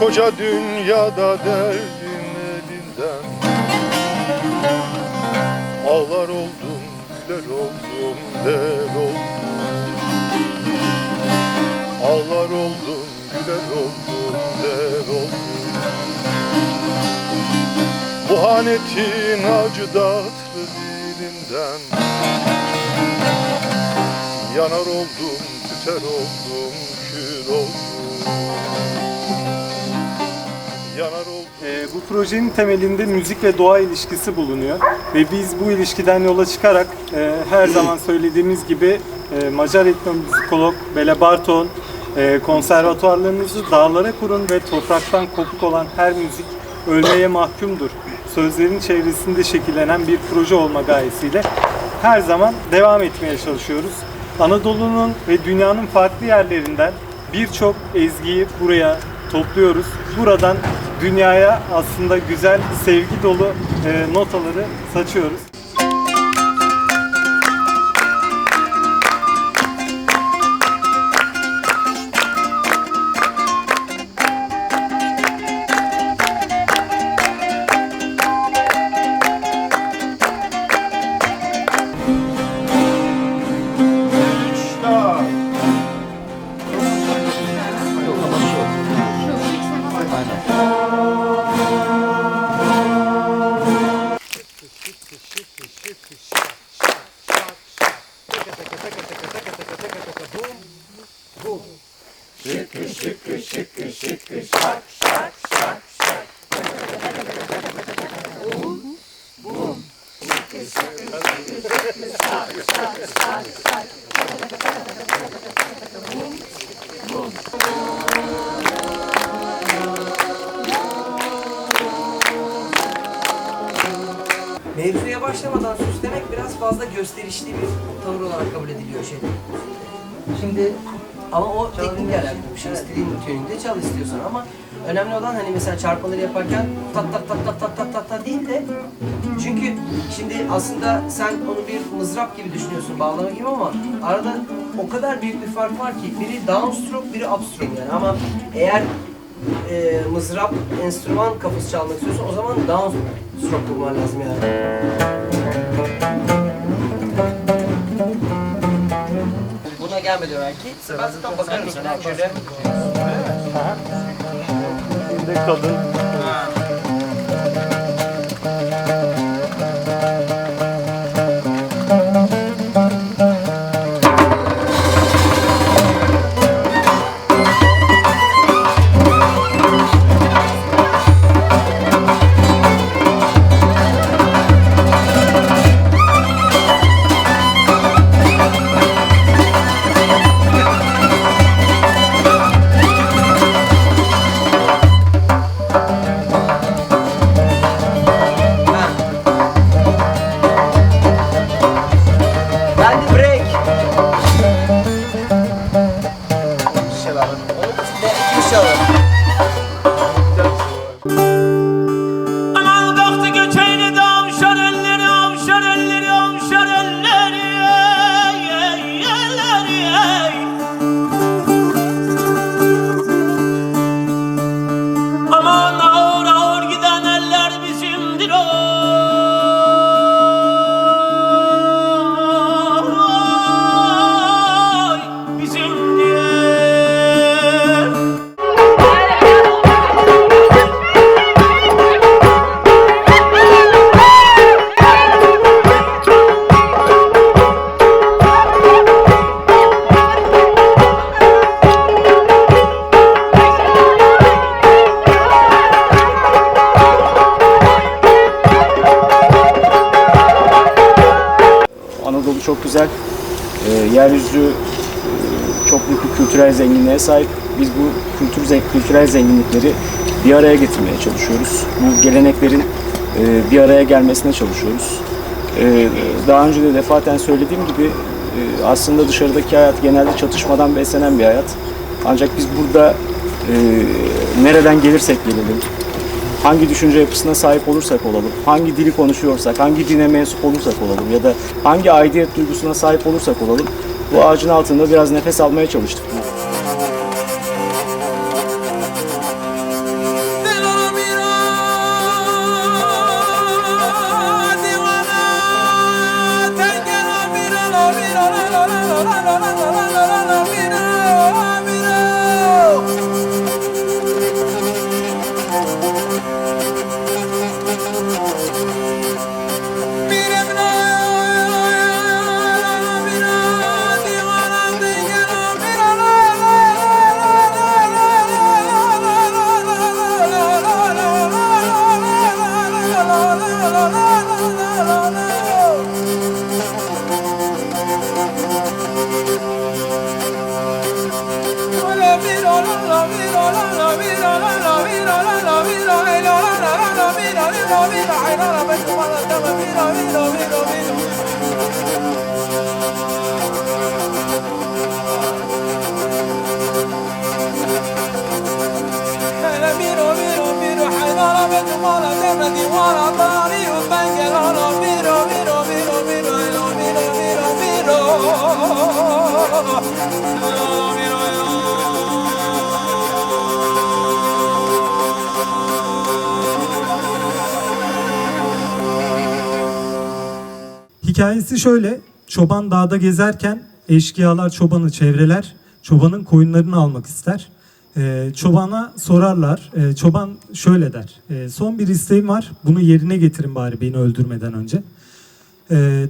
Koca dünyada derdin elinden. Ağlar oldum, güler oldum, der oldum. Ağlar oldum, güler oldum, der oldum. Bu hanetin acı tatlı dilinden. Yanar oldum, tüter oldum, kül oldum Yanar oldum Ee, bu projenin temelinde müzik ve doğa ilişkisi bulunuyor ve biz bu ilişkiden yola çıkarak e, her zaman söylediğimiz gibi e, Macar etnomüzikolog Bele Barton e, konservatuarlarınızı dağlara kurun ve topraktan kopuk olan her müzik ölmeye mahkumdur. Sözlerin çevresinde şekillenen bir proje olma gayesiyle her zaman devam etmeye çalışıyoruz. Anadolu'nun ve dünyanın farklı yerlerinden birçok ezgiyi buraya topluyoruz. Buradan dünyaya aslında güzel, sevgi dolu e, notaları saçıyoruz. taka, taka, taka, taka, taka, taka, taka, bum, bum. Szyky, szyky, szyky, szyky, szak, szak, szak, szak. Bum, bum. Szyky, szyky, szyky, szyky, szak, szak, szak, szak. Bum, bum. Mevzuya başlamadan süslemek biraz fazla gösterişli bir tavır olarak kabul ediliyor şey. Şimdi ama o teknikle alakalı bir şey. İstediğin tününde çal istiyorsun ama önemli olan hani mesela çarpmaları yaparken tat tat tat tat tat tat tat, tat değil de çünkü şimdi aslında sen onu bir mızrap gibi düşünüyorsun bağlama gibi ama arada o kadar büyük bir fark var ki biri downstroke biri upstroke yani ama eğer e, mızrap enstrüman kafası çalmak istiyorsan o zaman downstroke bulman lazım yani. Buna gelme diyorlar ki. Ben zaten bakarım sana şöyle. Şimdi kadın güzel. Ee, yeryüzü e, çok büyük bir kültürel zenginliğe sahip. Biz bu kültür kültürel zenginlikleri bir araya getirmeye çalışıyoruz. Bu geleneklerin e, bir araya gelmesine çalışıyoruz. Ee, daha önce de defaten söylediğim gibi e, aslında dışarıdaki hayat genelde çatışmadan beslenen bir hayat. Ancak biz burada e, nereden gelirsek gelelim, hangi düşünce yapısına sahip olursak olalım, hangi dili konuşuyorsak, hangi dine mensup olursak olalım ya da hangi aidiyet duygusuna sahip olursak olalım bu ağacın altında biraz nefes almaya çalıştık. la la la la miro, Hikayesi şöyle. Çoban dağda gezerken eşkıyalar çobanı çevreler. Çobanın koyunlarını almak ister. Ee, çobana sorarlar. Ee, çoban şöyle der. "Ee, son bir isteğim var. Bunu yerine getirin bari beni öldürmeden önce.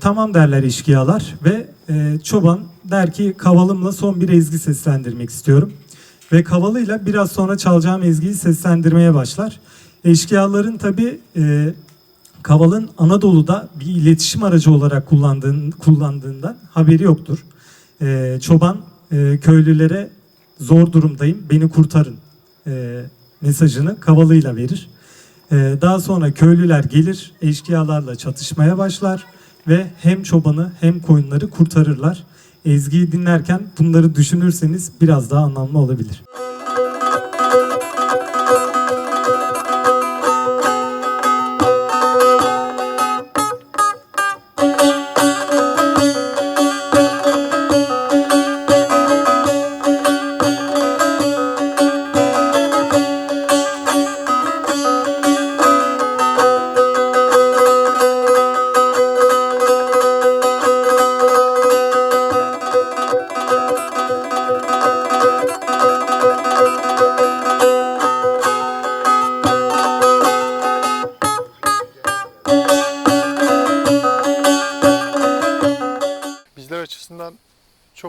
Tamam derler eşkıyalar ve e, çoban der ki kavalımla son bir ezgi seslendirmek istiyorum. Ve kavalıyla biraz sonra çalacağım ezgiyi seslendirmeye başlar. Eşkıyaların tabi Kaval'ın Anadolu'da bir iletişim aracı olarak kullandığın, kullandığından haberi yoktur. Ee, çoban e, köylülere zor durumdayım beni kurtarın e, mesajını Kaval'ıyla verir. Ee, daha sonra köylüler gelir eşkıyalarla çatışmaya başlar ve hem çobanı hem koyunları kurtarırlar. Ezgiyi dinlerken bunları düşünürseniz biraz daha anlamlı olabilir.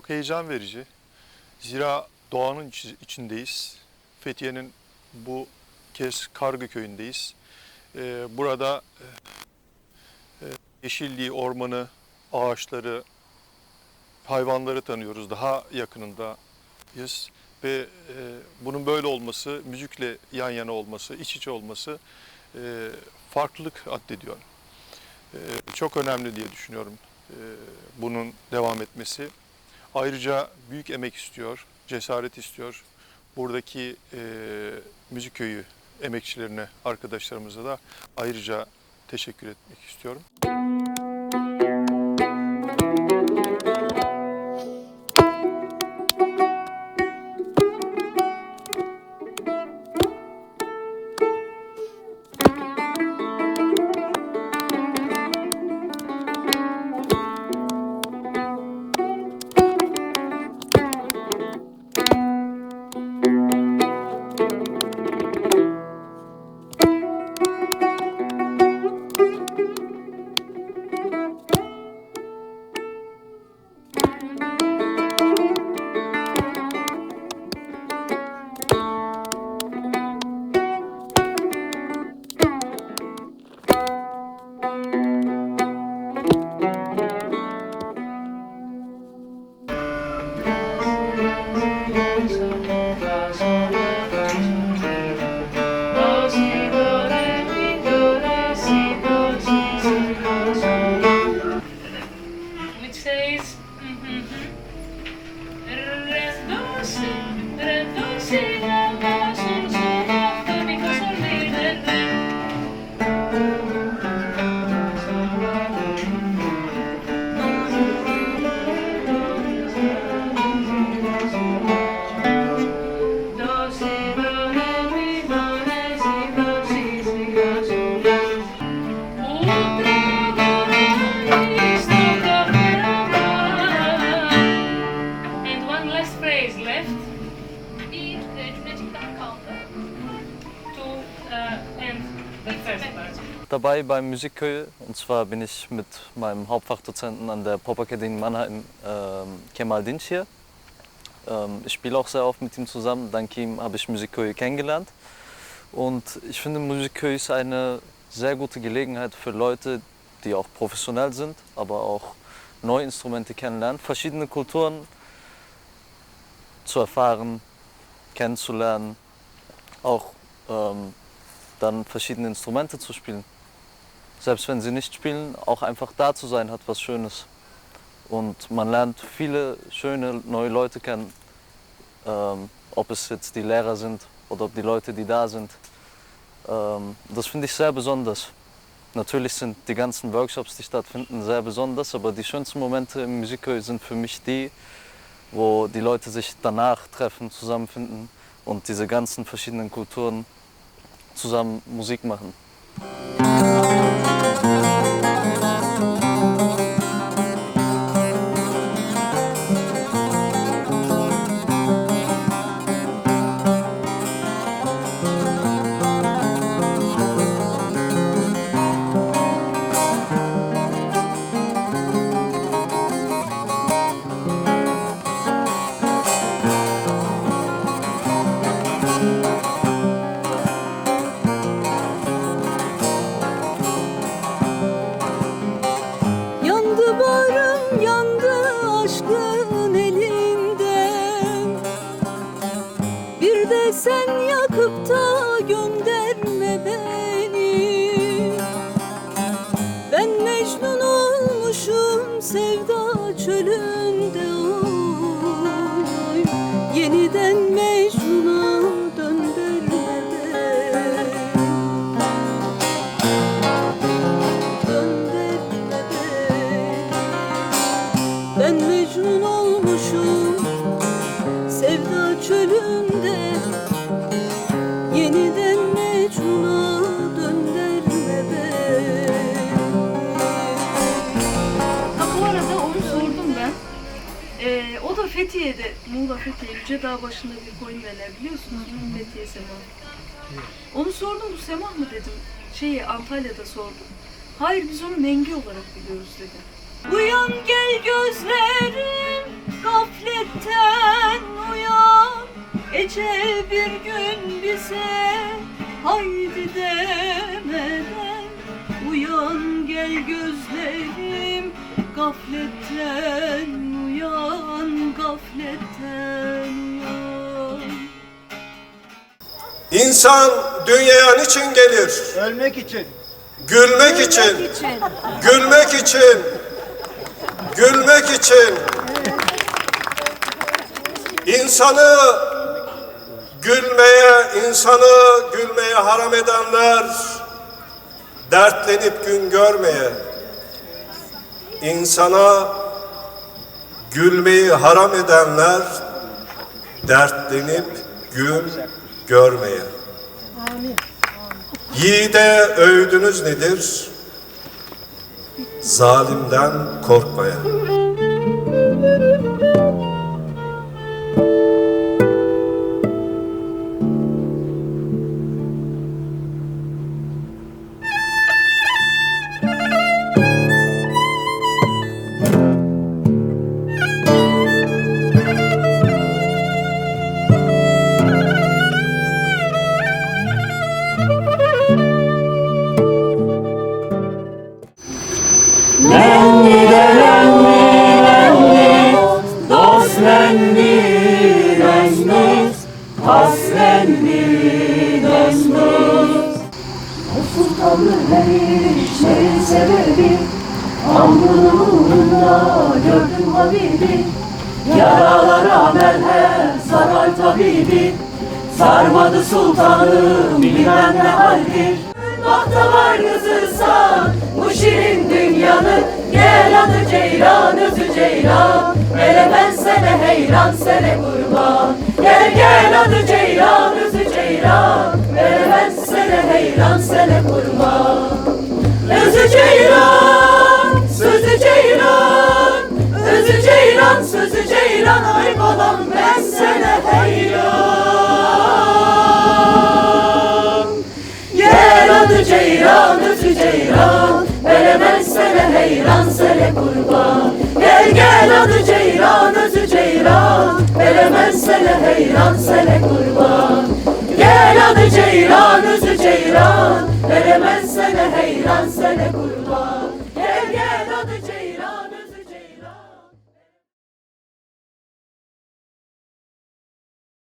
Heyecan verici. Zira doğanın içi- içindeyiz. Fethiye'nin bu kez Kargı köyündeyiz. Ee, burada e, e, yeşilliği, ormanı, ağaçları, hayvanları tanıyoruz. Daha yakınındayız ve e, bunun böyle olması, müzikle yan yana olması, iç içe olması farklılık addediyor. Çok önemli diye düşünüyorum bunun devam etmesi. Ayrıca büyük emek istiyor, cesaret istiyor. Buradaki e, müzik köyü emekçilerine, arkadaşlarımıza da ayrıca teşekkür etmek istiyorum. praise left i cümlecik daha kaldı. To uh, end the first part. Dabei beim Musikköy und zwar bin ich mit meinem Hauptfachdozenten an der Popakademie Mannheim äh, Kemal Dinch hier. Ähm, ich spiele auch sehr oft mit ihm zusammen. Dank ihm habe ich Musikköy kennengelernt und ich finde Musikköy ist eine sehr gute Gelegenheit für Leute, die auch professionell sind, aber auch neue Instrumente kennenlernen, verschiedene Kulturen zu erfahren, kennenzulernen, auch ähm, dann verschiedene Instrumente zu spielen. Selbst wenn sie nicht spielen, auch einfach da zu sein, hat was Schönes. Und man lernt viele schöne neue Leute kennen, ähm, ob es jetzt die Lehrer sind oder ob die Leute, die da sind. Ähm, das finde ich sehr besonders. Natürlich sind die ganzen Workshops, die stattfinden, sehr besonders, aber die schönsten Momente im Musikhöhe sind für mich die, wo die Leute sich danach treffen, zusammenfinden und diese ganzen verschiedenen Kulturen zusammen Musik machen. Yeniden Mecnun'a Dağ başında bir koyun derler biliyorsunuz değil mi? Fethiye Semah. Onu sordum bu Semah mı dedim. Şeyi Antalya'da sordum. Hayır biz onu Mengi olarak biliyoruz dedi. Uyan gel gözlerim gafletten uyan Ecel bir gün bize haydi demeden Uyan gel gözlerim gafletten uyan Gafletten uyan İnsan dünyaya niçin gelir? Ölmek için. Gülmek için. Gülmek için. Gülmek için. İnsanı gülmeye, insanı gülmeye haram edenler dertlenip gün görmeye, insana gülmeyi haram edenler dertlenip gün görmeye. Yiğide övdünüz nedir? Zalimden korkmaya. Tabibi Sarmadı sultanım bilmem ne haldir. Vakta var kızıysan bu şirin dünyanın Gel adı ceylan özü ceylan. Hele ben sene heyran sene kurban. Gel gel adı ceylan özü ceylan. Hele ben sene heyran sene kurban. Özü ceylan, sözü ceylan Sözü ceylan, sözü ceylan ay balam ben sana hayran. Gel adı ceylan, özü ceylan Vere ben sana heyran, sele kurban. Gel gel adı ceylan, özü ceylan Vere ben sana heyran, sele kurban. Gel adı ceylan, özü ceylan Vere ben sana heyran, sele kurban.